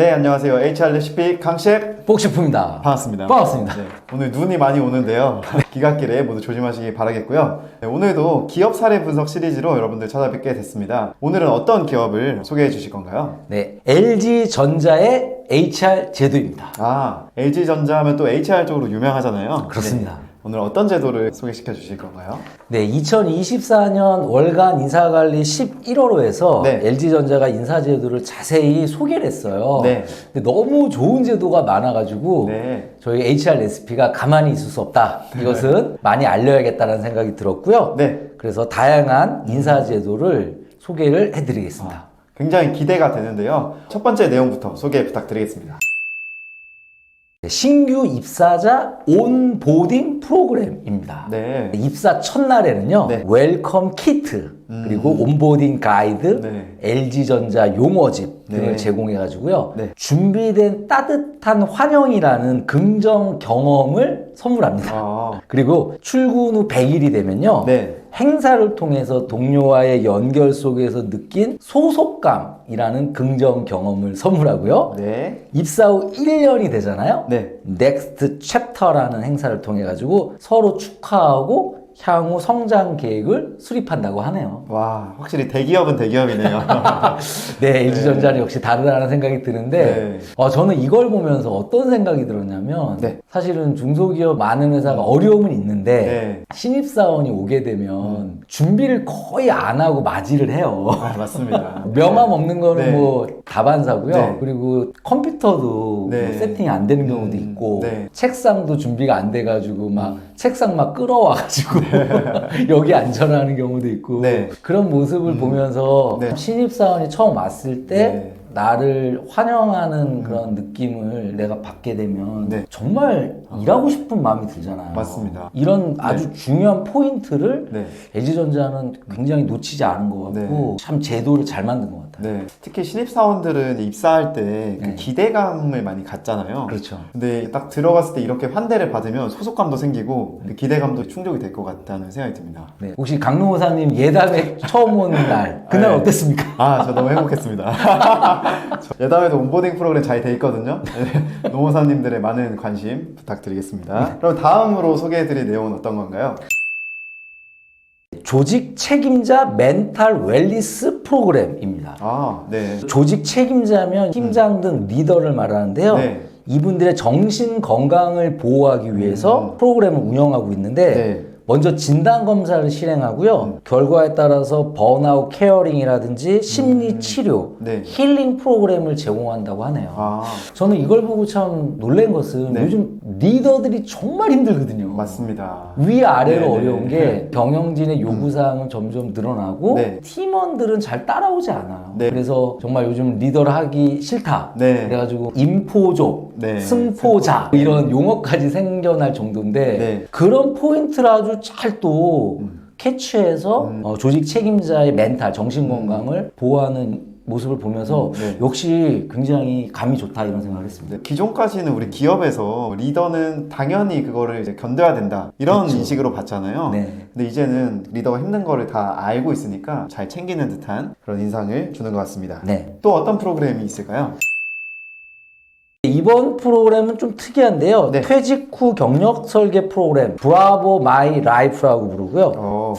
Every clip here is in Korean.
네, 안녕하세요. HR 레시피 강셰프 복식품입니다. 반갑습니다. 반갑습니다. 네, 오늘 눈이 많이 오는데요. 기갓길에 모두 조심하시기 바라겠고요. 네, 오늘도 기업 사례 분석 시리즈로 여러분들 찾아뵙게 됐습니다. 오늘은 어떤 기업을 소개해 주실 건가요? 네, LG 전자의 HR 제도입니다. 아, LG전자 하면 또 HR 쪽으로 유명하잖아요. 그렇습니다. 네, 오늘 어떤 제도를 소개시켜 주실 건가요? 네, 2024년 월간 인사관리 11월호에서 네. LG전자가 인사제도를 자세히 소개를 했어요. 네. 근데 너무 좋은 제도가 많아가지고 네. 저희 HR 레시피가 가만히 있을 수 없다. 이것은 많이 알려야겠다는 생각이 들었고요. 네. 그래서 다양한 인사제도를 소개를 해드리겠습니다. 굉장히 기대가 되는데요. 첫 번째 내용부터 소개 부탁드리겠습니다. 신규 입사자 온보딩 프로그램입니다. 네. 입사 첫날에는요, 네. 웰컴 키트, 음. 그리고 온보딩 가이드, 네. LG전자 용어집 등을 네. 제공해가지고요, 네. 준비된 따뜻한 환영이라는 긍정 경험을 선물합니다. 아, 그리고 출근 후 100일이 되면요, 네. 행사를 통해서 동료와의 연결 속에서 느낀 소속감이라는 긍정 경험을 선물하고요. 네. 입사 후 1년이 되잖아요. 네. 넥스트 챕터라는 행사를 통해 가지고 서로 축하하고 향후 성장 계획을 수립한다고 하네요. 와, 확실히 대기업은 대기업이네요. 네, LG전자는 역시 다르다는 생각이 드는데 네. 어, 저는 이걸 보면서 어떤 생각이 들었냐면 네. 사실은 중소기업 많은 회사가 어려움은 있는데 네. 신입사원이 오게 되면 준비를 거의 안 하고 맞이를 해요. 아, 맞습니다. 명함 없는 거는 네. 뭐 다반사고요. 네. 그리고 컴퓨터도 네. 뭐 세팅이 안 되는 경우도 음, 있고 네. 책상도 준비가 안 돼가지고 막 책상 막 끌어와가지고 여기 앉아라 하는 경우도 있고 네. 그런 모습을 보면서 네. 신입사원이 처음 왔을 때 네. 나를 환영하는 그런 느낌을 내가 받게 되면 네. 정말 일하고 싶은 마음이 들잖아요. 맞습니다. 이런 아주 중요한 포인트를 네. LG전자는 굉장히 놓치지 않은 것 같고 참 제도를 잘 만든 것 같아요. 네. 특히 신입사원들은 입사할 때 그 네. 기대감을 많이 갖잖아요. 그렇죠. 근데 딱 들어갔을 때 이렇게 환대를 받으면 소속감도 생기고 그 기대감도 충족이 될 것 같다는 생각이 듭니다. 네. 혹시 강릉호사님 예담에 처음 온 날 그날 네. 어땠습니까? 아, 저 너무 행복했습니다. 저 예담에도 온보딩 프로그램 잘 돼 있거든요. 네. 노무사님들의 많은 관심 부탁드리겠습니다. 그럼 다음으로 소개해드릴 내용은 어떤 건가요? 조직 책임자 멘탈 웰리스 프로그램입니다. 아, 네. 조직 책임자면 팀장 등 리더를 말하는데요. 네. 이분들의 정신 건강을 보호하기 위해서 음. 프로그램을 운영하고 있는데 네. 먼저 진단 검사를 실행하고요. 음. 결과에 따라서 번아웃 케어링이라든지 심리 치료, 네. 힐링 프로그램을 제공한다고 하네요. 아, 저는 이걸 보고 참 놀란 것은 네. 요즘 리더들이 정말 힘들거든요. 맞습니다. 위아래로 네네. 어려운 게 경영진의 요구사항은 점점 늘어나고 네. 팀원들은 잘 따라오지 않아요. 네. 그래서 정말 요즘 리더를 하기 싫다. 네. 그래가지고 인포족, 네. 승포자 이런 용어까지 생겨날 정도인데 네. 그런 포인트를 아주 잘또 음. 캐치해서 음. 어, 조직 책임자의 멘탈, 정신 건강을 보호하는 모습을 보면서 음, 네. 역시 굉장히 감이 좋다 이런 생각을 했습니다. 네, 기존까지는 우리 기업에서 리더는 당연히 그거를 이제 견뎌야 된다 이런 그렇죠. 인식으로 봤잖아요. 네. 근데 이제는 리더가 힘든 거를 다 알고 있으니까 잘 챙기는 듯한 그런 인상을 주는 것 같습니다. 네. 또 어떤 프로그램이 있을까요? 이번 프로그램은 좀 특이한데요. 네. 퇴직 후 경력 설계 프로그램 브라보 마이 라이프라고 부르고요. 어,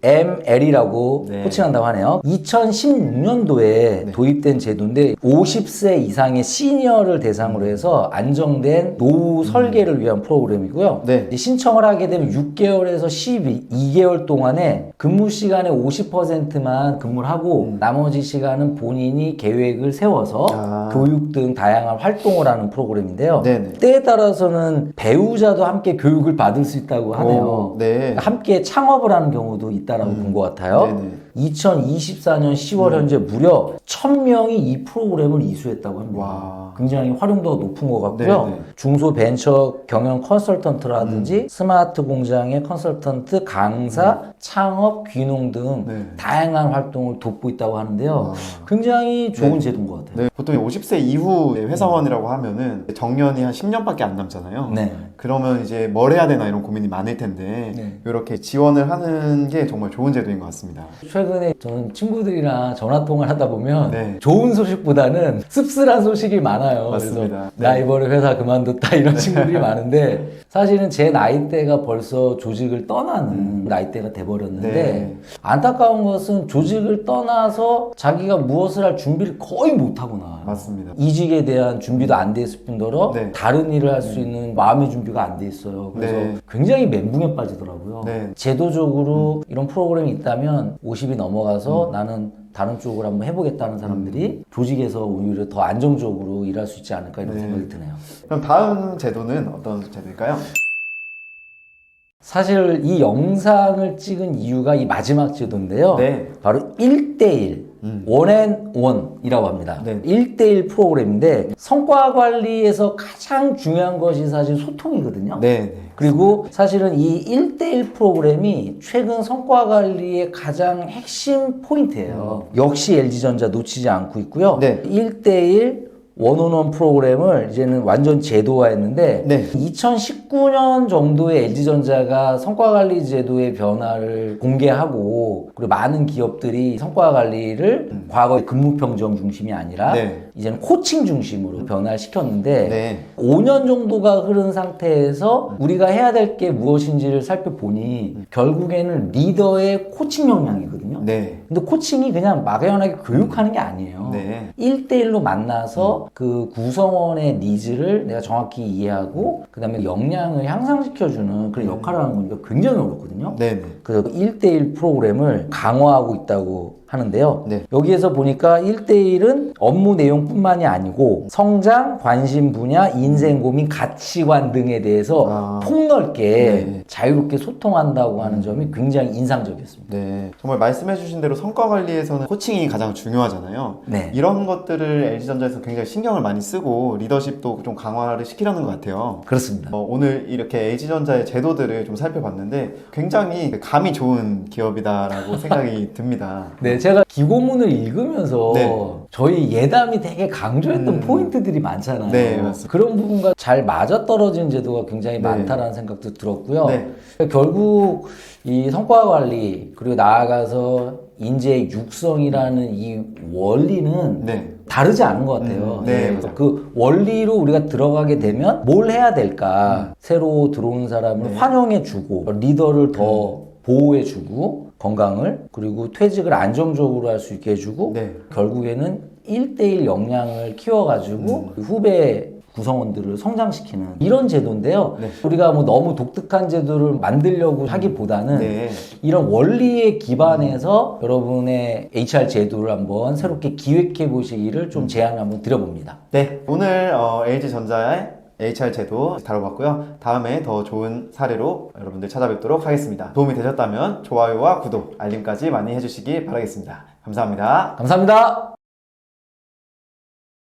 BML이라고 네. 호칭한다고 하네요. 2016년도에 도입된 제도인데 50세 이상의 시니어를 대상으로 해서 안정된 노후 설계를 위한 프로그램이고요. 네. 신청을 하게 되면 6개월에서 12개월 동안에 근무 시간의 50%만 근무를 하고 나머지 시간은 본인이 계획을 세워서 아. 교육 등 다양한 활동을 하는 프로그램인데요. 네네. 때에 따라서는 배우자도 함께 교육을 받을 수 있다고 하네요. 오, 네. 함께 창업을 하는 경우도 있다 라고 본 것 같아요. 네네. 음. 2024년 10월 현재 무려 1000명이 이 프로그램을 이수했다고 합니다. 와. 굉장히 활용도가 높은 것 같고요. 네네. 음. 중소 벤처 경영 컨설턴트라든지 스마트 공장의 컨설턴트, 강사, 창업, 귀농 등 네. 다양한 활동을 돕고 있다고 하는데요. 와. 굉장히 좋은 네. 제도인 것 같아요. 네, 보통 50세 이후 회사원이라고 하면은 정년이 한 10년밖에 안 남잖아요. 네. 그러면 이제 뭘 해야 되나 이런 고민이 많을 텐데 네. 이렇게 지원을 하는 게 정말 좋은 제도인 것 같습니다. 최근에 저는 친구들이랑 전화 통화를 하다 보면 네. 좋은 소식보다는 씁쓸한 소식이 많아요. 맞습니다. 그래서 네. 나 이번에 회사 그만뒀다 이런 친구들이 많은데 사실은 제 나이대가 벌써 조직을 떠나는 나이대가 돼버렸는데 음. 네. 안타까운 것은 조직을 떠나서 자기가 무엇을 할 준비를 거의 못하구나. 맞습니다. 이직에 대한 준비도 안 돼 있을 뿐더러 네. 다른 일을 할 수 있는 마음의 준비가 안 돼 있어요. 그래서 네. 굉장히 멘붕에 빠지더라고요. 네. 제도적으로 이런 프로그램이 있다면 50이 넘어가서 음. 나는 다른 쪽을 한번 해보겠다는 사람들이 조직에서 오히려 더 안정적으로 일할 수 있지 않을까 이런 네. 생각이 드네요. 그럼 다음 제도는 어떤 제도일까요? 사실 이 영상을 찍은 이유가 이 마지막 제도인데요. 네. 바로 1대1 음. 원앤원이라고 합니다. 네. 1대1 프로그램인데 성과 관리에서 가장 중요한 것이 사실 소통이거든요. 네. 네. 그리고 사실은 이 1대1 프로그램이 최근 성과 관리의 가장 핵심 포인트예요. 역시 LG전자 놓치지 않고 있고요. 네. 1대1 원온원 프로그램을 이제는 완전 제도화했는데 네. 2019년 정도에 LG전자가 성과관리 제도의 변화를 공개하고 그리고 많은 기업들이 성과관리를 과거 근무평정 중심이 아니라 음. 네. 이제는 코칭 중심으로 변화를 시켰는데 네. 5년 정도가 흐른 상태에서 우리가 해야 될 게 무엇인지를 살펴보니 결국에는 리더의 코칭 역량이거든요. 네. 근데 코칭이 그냥 막연하게 교육하는 게 아니에요. 네. 1대1로 만나서 그 구성원의 니즈를 내가 정확히 이해하고 그 다음에 역량을 향상시켜주는 그런 역할을 하는 거니까 굉장히 어렵거든요. 네. 네. 그래서 1대1 프로그램을 강화하고 있다고 하는데요. 네. 여기에서 보니까 1대1은 업무 내용뿐만이 아니고 성장, 관심 분야, 인생 고민, 가치관 등에 대해서 아. 폭넓게 네. 자유롭게 소통한다고 하는 점이 굉장히 인상적이었습니다. 네. 정말 말씀해주신 대로 성과 관리에서는 코칭이 가장 중요하잖아요. 네. 이런 것들을 LG전자에서 굉장히 신 경을 많이 쓰고 리더십도 좀 강화를 시키려는 것 같아요. 그렇습니다. 어, 오늘 이렇게 LG전자의 제도들을 좀 살펴봤는데 굉장히 감이 좋은 기업이다라고 생각이 듭니다. 네, 제가 기고문을 읽으면서 네. 저희 예담이 되게 강조했던 음. 포인트들이 많잖아요. 네, 맞습니다. 그런 부분과 잘 맞아떨어진 제도가 굉장히 네. 많다라는 생각도 들었고요. 네. 결국 이 성과 관리 그리고 나아가서 인재 육성이라는 이 원리는 네. 다르지 않은 것 같아요. 음, 네, 예, 맞아요. 그 원리로 우리가 들어가게 되면 뭘 해야 될까? 새로 들어오는 사람을 네. 환영해주고 리더를 더 보호해주고 건강을 그리고 퇴직을 안정적으로 할 수 있게 해주고 네. 결국에는 1대1 역량을 키워가지고 음. 후배 구성원들을 성장시키는 이런 제도인데요. 네. 우리가 뭐 너무 독특한 제도를 만들려고 하기보다는 네. 이런 원리에 기반해서 여러분의 HR 제도를 한번 새롭게 기획해 보시기를 좀 제안을 한번 드려봅니다. 네. 오늘 어, LG전자의 HR 제도 다뤄봤고요. 다음에 더 좋은 사례로 여러분들 찾아뵙도록 하겠습니다. 도움이 되셨다면 좋아요와 구독, 알림까지 많이 해주시기 바라겠습니다. 감사합니다. 감사합니다.